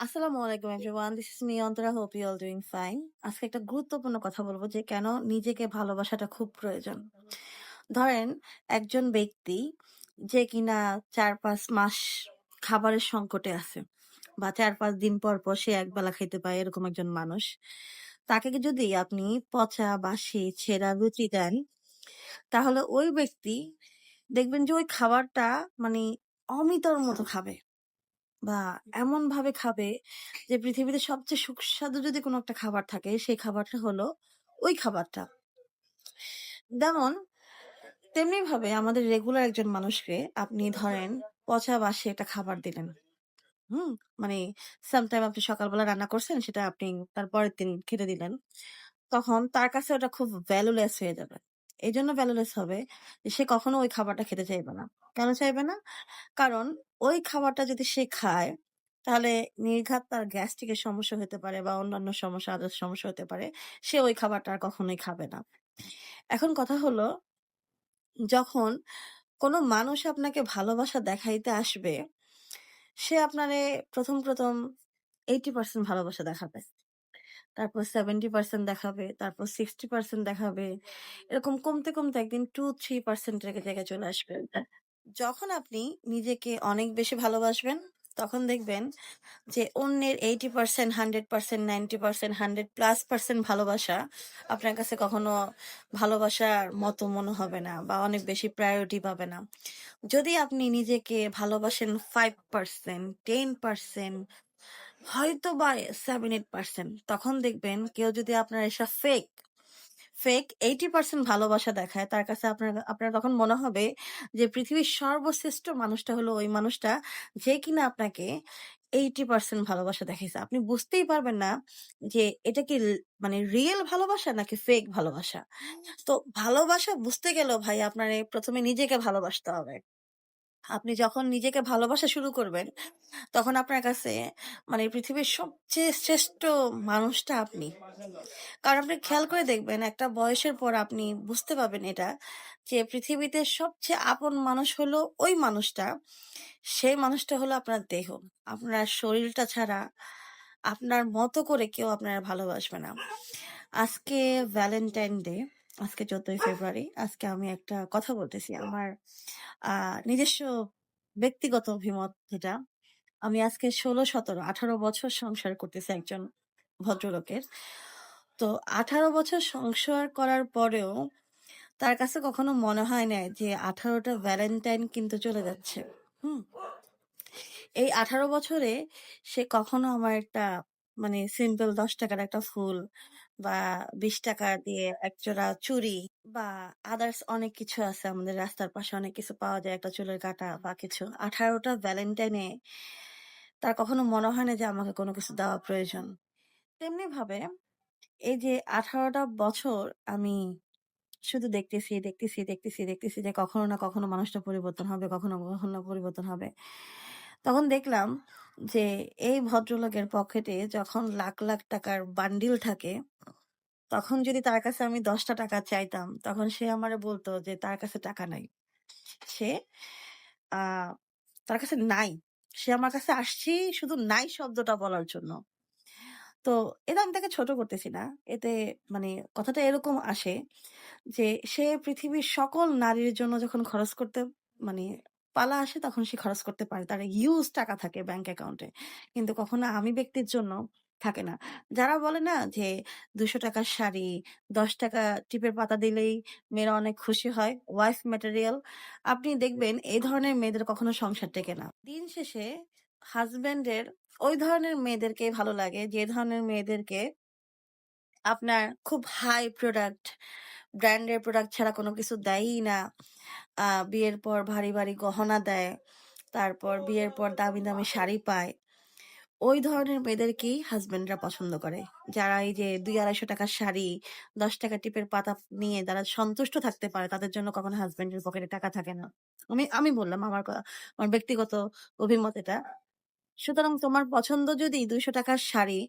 আসসালামু আলাইকুম everyone this is me Antara hope you all doing fine আজকে একটা গুরুত্বপূর্ণ কথা বলব যে কেন নিজেকে ভালোবাসাটা খুব প্রয়োজন। ধরেন, একজন ব্যক্তি যে কিনা চার পাঁচ মাস খাবারের সংকটে আছে বা চার পাঁচ দিন পর পর সে একবেলা খেতে পায় এরকম একজন মানুষ, তাকে যদি আপনি পচা, বাসি, ছেঁড়া রুচি দেন, তাহলে ওই ব্যক্তি দেখবেন যে ওই খাবারটা মানে অমিতর মতো খাবে। বা এমনভাবে খাবে যে পৃথিবীতে সবচেয়ে সুস্বাদু যদি কোনো একটা খাবার থাকে সেই খাবারটা হলো ওই খাবারটা। যেমন তেমনি ভাবে আমাদের রেগুলার একজন মানুষকে আপনি ধরেন পচা বাসে একটা খাবার দিলেন। হুম? মানে সামটাইম আপনি সকালবেলা রান্না করছেন সেটা আপনি তার পরের দিন খেতে দিলেন। তখন তার কাছে ওটা খুব ভ্যালুলেস হয়ে যাবে। এজন্য ভ্যালুলেস হবে যে সে কখনো ওই খাবারটা খেতে চাইবে না। কেন চাইবে না? কারণ ওই খাবারটা যদি সে খায় তাহলে নির্ঘাত তার গ্যাস্ট্রিকের সমস্যা হতে পারে বা অন্যান্য সমস্যা আদার্স সমস্যা হতে পারে। সে ওই খাবারটা আর কখনোই খাবে না। এখন কথা হলো যখন কোনো মানুষ আপনাকে ভালোবাসা দেখাইতে আসবে, সে আপনারে ১ম, ১ম 80% ভালোবাসা দেখাবে। তারপর 70% দেখাবে, তারপর 60% দেখাবে। এরকম কমতে, কমতে একদিন 2-3% এর জায়গায় চলে আসবে। যখন আপনি নিজেকে অনেক বেশি ভালোবাসবেন, তখন দেখবেন যে অন্যের 80%, 100%, 90%, 100+% ভালোবাসা আপনার কাছে কখনো ভালোবাসার মতো মনে হবে না বা অনেক বেশি প্রায়োরিটি পাবে না। যদি আপনি নিজেকে ভালোবাসেন 5%, 10% হয়তোবা 7-8% তখন দেখবেন কেউ যদি আপনার এসব ফেক, ফেক 80% ভালোবাসা দেখায় তার কাছে আপনার আপনার তখন মনে হবে যে পৃথিবীর সর্বশ্রেষ্ঠ মানুষটা হলো ওই মানুষটা যে কিনা আপনাকে 80% ভালোবাসা দেখাইছে। আপনি বুঝতেই পারবেন না যে এটা কি মানে রিয়েল ভালোবাসা নাকি ফেক ভালোবাসা। তো ভালোবাসা বুঝতে গেলেও ভাই আপনার প্রথমে নিজেকে ভালোবাসতে হবে। আপনি যখন নিজেকে ভালোবাসা শুরু করবেন, তখন আপনার কাছে মানে পৃথিবীর সবচেয়ে শ্রেষ্ঠ মানুষটা আপনি। কারণ আপনি খেয়াল করে দেখবেন একটা বয়সের পর আপনি বুঝতে পারবেন এটা যে পৃথিবীতে সবচেয়ে আপন মানুষ হলো ওই মানুষটা। সেই মানুষটা হলো আপনার দেহ। আপনার শরীরটা ছাড়া আপনার মতো করে কেউ আপনার ভালোবাসবে না। আজকে ভ্যালেন্টাইন ডে। আজকে ১৪ই ফেব্রুয়ারি। আজকে আমি একটা কথা বলতেছি। আমার নিজস্ব ব্যক্তিগত অভিমত যেটা। আমি আজকে ১৬, ১৭, ১৮ বছর সংসার করতেছি একজন ভদ্রলোকের। তো ১৮ বছর সংসার করার পরেও তার কাছে কখনো মনে হয় নাই যে আঠারোটা ভ্যালেন্টাইন কিন্তু চলে যাচ্ছে। হুম? এই ১৮ বছরে সে কখনো আমার একটা মানে সিম্পল দশ টাকার একটা ফুল বা ৳২০ দিয়ে একজোড়া চুড়ি বা আদার্স অনেক কিছু আছে আমাদের রাস্তার পাশে অনেক কিছু পাওয়া যায় একটা চুলের কাঁটা বা কিছু। আঠারোটা ভ্যালেন্টাইনে তার কখনো মনে হয় না যে আমাকে কোনো কিছু দেওয়া প্রয়োজন। তেমনিভাবে এই যে আঠারোটা বছর আমি শুধু দেখতেছি, দেখতেছি, দেখতেছি, দেখতেছি যে কখনো না কখনো মানুষটা পরিবর্তন হবে, কখনো, কখনো পরিবর্তন হবে। তখন দেখলাম যে এই ভদ্রলোকের পকেটে যখন লাখ, লাখ টাকার বান্ডিল থাকে, তখন যদি তার কাছে আমি ৳১০ চাইতাম, তখন সে আমারে বলতো যে তার কাছে টাকা নাই। সে তার কাছে নাই। সে আমার কাছে আসছেই শুধু নাই শব্দটা বলার জন্য। তো এটা আমি তাকে ছোট করতেছি না। এতে মানে কথাটা এরকম আসে যে সে পৃথিবীর সকল নারীর জন্য যখন খরচ করতে মানে পালা আসে তখন সে খরচ করতে পারে। তার হিউজ টাকা থাকে ব্যাংক অ্যাকাউন্টে। কিন্তু কখনো আমি ব্যক্তির জন্য থাকে না। যারা বলে না যে ৳২০০ র শাড়ি, ৳১০ টিপের পাতা দিলেই মেয়েরা অনেক খুশি হয়। Wife material. আপনি দেখবেন এই ধরনের মেয়েদের কখনো সংসার টেকে না। দিন শেষে হাসব্যান্ডের ওই ধরনের মেয়েদেরকে ভালো লাগে যে ধরনের মেয়েদেরকে আপনার খুব হাই প্রোডাক্ট, ব্র্যান্ডের প্রোডাক্ট ছাড়া কোনো কিছু দেয়ই না। বিয়ের পর ভারী, ভারী গহনা দেয়। তারপর বিয়ের পর দামি, দামি শাড়ি পায়। ওই ধরনের মেয়েদেরকেই হাসব্যান্ডরা পছন্দ করে। যারা এই যে দুই আড়াইশো টাকার শাড়ি, ৳১০ টিপের পাতা নিয়ে যারা সন্তুষ্ট থাকতে পারে তাদের জন্য কখনো হাসব্যান্ডের পকেটে টাকা থাকে না। আমি আমি বললাম আমার আমার ব্যক্তিগত অভিমত এটা। সুতরাং তোমার পছন্দ যদি ৳২০০ টাকার শাড়ি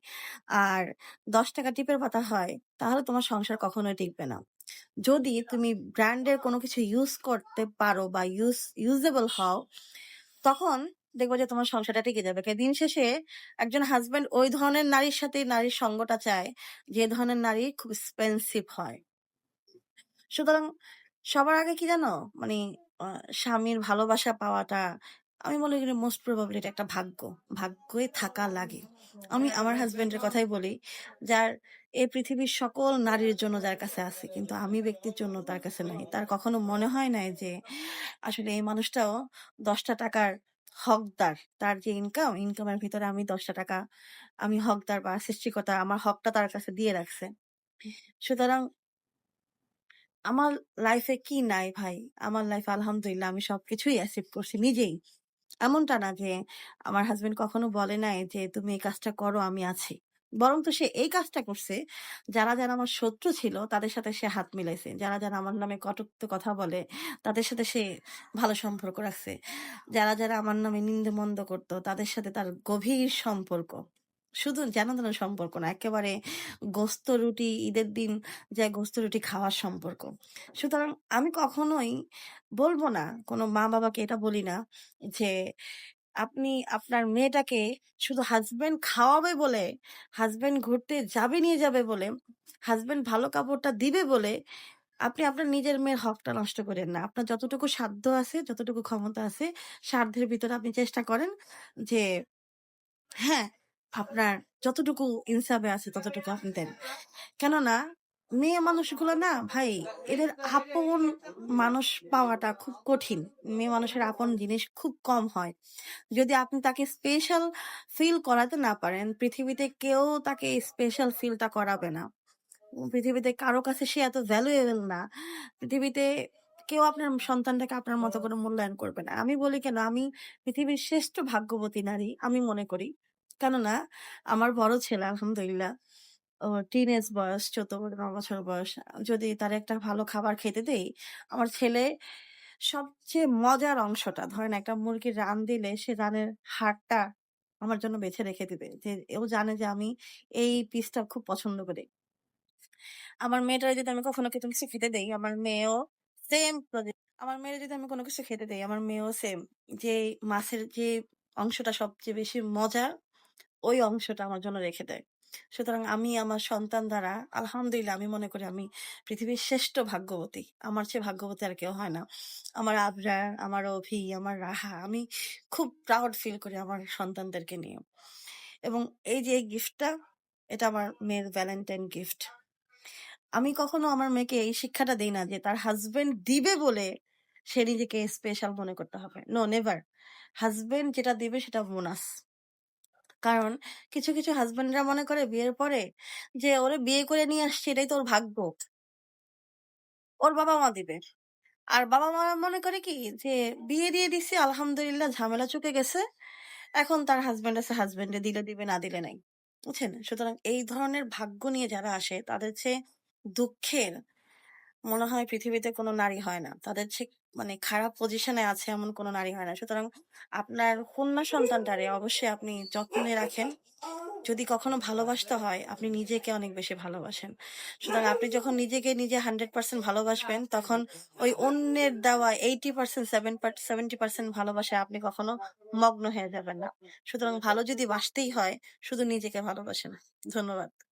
আর ৳১০ টিপের পাতা হয়, তাহলে তোমার সংসার কখনোই টিকবে না। যদি তুমি ব্র্যান্ডের কোনো কিছু ইউজ করতে পারো বা ইউজ ইউজেবল হও, তখন দেখবা যে তোমার সংসারটা টিকে যাবে। দিন শেষে একজন হাসব্যান্ড ওই ধরনের নারীর সাথে নারীর সঙ্গটা চায়, যে ধরনের নারী খুব এক্সপেন্সিভ হয়। সুতরাং সবার আগে কি জানো? মানে স্বামীর ভালোবাসা পাওয়াটা আমি মনে করি মোস্ট প্রবাবলি এটা একটা ভাগ্য। ভাগ্যই থাকা লাগে। আমি আমার হাজব্যান্ডের কথাই বলি, যার এই পৃথিবীর সকল নারীর জন্য যার কাছে আছে। কিন্তু আমি ব্যক্তির জন্য তার কাছে নাই। তার কখনো মনে হয় নাই যে আসলে এই মানুষটাও ৳১০ হকদার। তার যে ইনকাম, ইনকামের ভিতরে আমি ৳১০ আমি হকদার বা সৃষ্টিকতা আমার হকটা তার কাছে দিয়ে রাখছে। সুতরাং আমার লাইফে কি নাই ভাই? আমার লাইফে আলহামদুলিল্লাহ আমি সবকিছুই অ্যাসিভ করছি নিজেই। এমনটা না যে আমার হাজবেন্ড কখনো বলে নাই যে, "তুমি এই কাজটা করো, আমি আছি।" বরং তো সে এই কাজটা করছে, যারা, যারা আমার শত্রু ছিল তাদের সাথে সে হাত মিলাইছে। যারা, যারা আমার নামে কটুক্ত কথা বলে তাদের সাথে সে ভালো সম্পর্ক রাখছে। যারা, যারা আমার নামে নিন্দে-মন্দ করতো তাদের সাথে তার গভীর সম্পর্ক। শুধু যেন তেন সম্পর্ক না, একেবারে গোস্ত রুটি ঈদের দিন যায় গোস্ত রুটি খাওয়ার সম্পর্ক। সুতরাং আমি কখনোই বলব না, কোনো মা-বাবাকে এটা বলি না যে, আপনি আপনার মেয়েটাকে শুধু হাসব্যান্ড খাওয়াবে বলে, হাসব্যান্ড ঘুরতে যাবে নিয়ে যাবে বলে, হাসব্যান্ড ভালো কাপড়টা দিবে বলে, আপনি আপনার নিজের মেয়ের হকটা নষ্ট করেন না। আপনার যতটুকু সাধ্য আছে, যতটুকু ক্ষমতা আছে, সাধ্যের ভিতরে আপনি চেষ্টা করেন যে হ্যাঁ, আপনার যতটুকু ইনসাফে আছে ততটুকু আপনি দেন। কেননা মেয়ে মানুষগুলো না ভাই এদের আপন মানুষ পাওয়াটা খুব কঠিন। মেয়ে মানুষের আপন জিনিস খুব কম হয়। যদি আপনি তাকে স্পেশাল ফিল করাতে না পারেন, পৃথিবীতে কেউ তাকে স্পেশাল ফিলটা করাবে না। পৃথিবীতে কারও কাছে সে এত ভ্যালুয়েবল না। পৃথিবীতে কেউ আপনার সন্তানটাকে আপনার মতো করে মূল্যায়ন করবে না। আমি বলি কেন আমি পৃথিবীর শ্রেষ্ঠ ভাগ্যবতী নারী আমি মনে করি। কেননা আমার বড় ছেলে আলহামদুলিল্লাহ ও টিনেজ বয়স ১৪-১৫ বছর বয়স। যদি তার একটা ভালো খাবার খেতে দেই, আমার ছেলে সবচেয়ে মজার অংশটা ধরেন একটা মুরগির রান দিলে সে রানের হাড়টা আমার জন্য বেছে রেখে দিবে। যে ও জানে যে আমি এই পিসটা খুব পছন্দ করি। আমার মেয়েটারে যদি আমি কখনো কিছু কিছু খেতে দেই, আমার মেয়েও সেম আমার মেয়েরে যদি আমি কোনো কিছু খেতে দেই, আমার মেয়েও সেম যে মাছের যে অংশটা সবচেয়ে বেশি মজার, ওই অংশটা আমার জন্য রেখে দেয়। সুতরাং আমি আমার সন্তান দ্বারা আলহামদুলিল্লাহ আমি মনে করি আমি পৃথিবীর শ্রেষ্ঠ ভাগ্যবতী। আমার চেয়ে ভাগ্যবতী আর কেউ হয় না। আমার আবরার, আমার অভি, আমার রাহা আমি খুব প্রাউড ফিল করি আমার সন্তানদেরকে নিয়ে। এবং এই যে গিফটটা, এটা আমার মেয়ের ভ্যালেন্টাইন গিফট। আমি কখনো আমার মেয়েকে এই শিক্ষাটা দিই না যে তার হাজবেন্ড দিবে বলে সে নিজেকে স্পেশাল মনে করতে হবে। No never. হাজবেন্ড যেটা দিবে সেটা বোনাস। কারণ কিছু, কিছু হাসব্যান্ডরা মনে করে বিয়ের পরে যে ওরে বিয়ে করে নিয়ে আসছি এটাই তো ওর ভাগ্য। ওর বাবা-মা দিবে। আর বাবা-মা মনে করে কি যে বিয়ে দিয়ে দিছি আলহামদুলিল্লাহ ঝামেলা চুকে গেছে। এখন তার হাসব্যান্ড আছে হাসব্যান্ডে দিলে দিবে না দিলে নাই। বুঝছেন? সুতরাং এই ধরনের ভাগ্য নিয়ে যারা আসে তাদের চেয়ে দুঃখের মনে হয় পৃথিবীতে কোনো নারী হয় না। তাদের চেয়ে মানে খারাপ পজিশনে আছে এমন কোনো নারী হয় না। সুতরাং আপনার কন্যা সন্তানটারে অবশ্যই আপনি যত্নে রাখেন। যদি কখনো ভালোবাসতে হয়, আপনি নিজেকে অনেক বেশি ভালোবাসেন। সুতরাং আপনি যখন নিজেকে নিজে 100% ভালোবাসবেন, তখন ওই অন্যের দেওয়া 80% সেভেন সেভেন্টি পার্সেন্ট ভালোবাসায় আপনি কখনো মগ্ন হয়ে যাবেন না। সুতরাং ভালো যদি বাসতেই হয়, শুধু নিজেকে ভালোবাসেন। ধন্যবাদ।